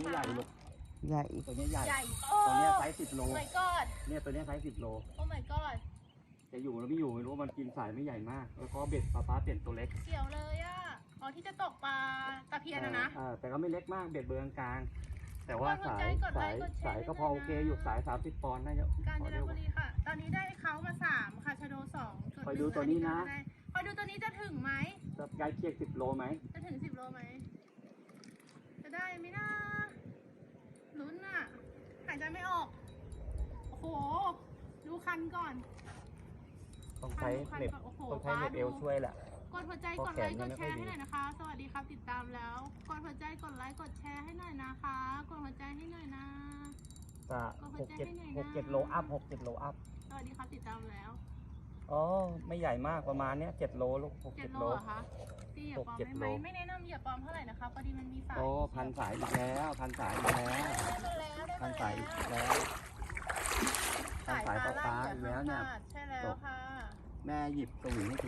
นี้ใหญ่ลูกใหญ่ตัวนี้ใหญ่ ใหญ่โอ้ตัวเนี้ยไซส์สิบโล โอ้ my god เนี่ยตัวเนี้ยไซส์สิบโล โอ้ my god จะอยู่หรือไม่อยู่ไม่รู้มันกินสายไม่ใหญ่มาก แล้วก็เบ็ดปลาปลาเปลี่ยนตัวเล็กเสียวเลยอะอ๋อที่จะตกปลาตะเพียนนะนะ อ่าแต่ก็ไม่เล็กมากเบ็ดเบอร์กลางๆแต่ว่าสายกดไลสายค์กดแชร์สายก็พอด้วยนะโอเคอยู่สายสามสิบปอนด์น่าจะกาญพจอนเร็วบุรีค่ะ ตอนนี้ได้เขามาสามค่ะชะโดสองจุคอยดูตัวนี้นะ คอยดูตัวนี้จะถึงไหมจะใกล้เคียงสิบโลไหมจะถึงสิบโลไหม จะได้ไหมนะลุ้นอะ หายใจไม่ออก โอ้โห ดูคันก่อน ต้องใช้คันเน็บก่อนโอ้โหต้องใช้เน็บป๊าดูเอวช่วยแหละ กดหัวใจเพกราะดไลค์แขกนดมันแชไม่ค่อยดีร์ให้หน่อยนะคะ สวัสดีครับติดตามแล้ว กดหัวใจ กดไลค์ กดแชร์ให้หน่อยนะคะ กดหัวใจให้หน่อยนะจะก็หหัวกใจเจ็ดให้หน่อยนะหกเจ็ดโลอัพหกเจ็ดโลอัพ สวัสดีครับติดตามแล้ว อ๋อ ไม่ใหญ่มากประมาณเนี้ยเจ็ดโลลูกหกเจ็เจ็ดดโลโลเหรอคะตีเหยื่อปลอมหกเจ็ดได้ไหมโลไม่แนะนำเหยื่อปลอมเท่าไหร่นะคะพอดีมันมีสาย โอ้ พันสายอีกแล้ว พันสายอีกแล้ว ได้มาแล้วได้พัมานสายอีกแล้วแล้วพันสายปลาปลาอีกแล้วเนี่ย ใช่แล้วค่ะ แม่หยิบสวิงให้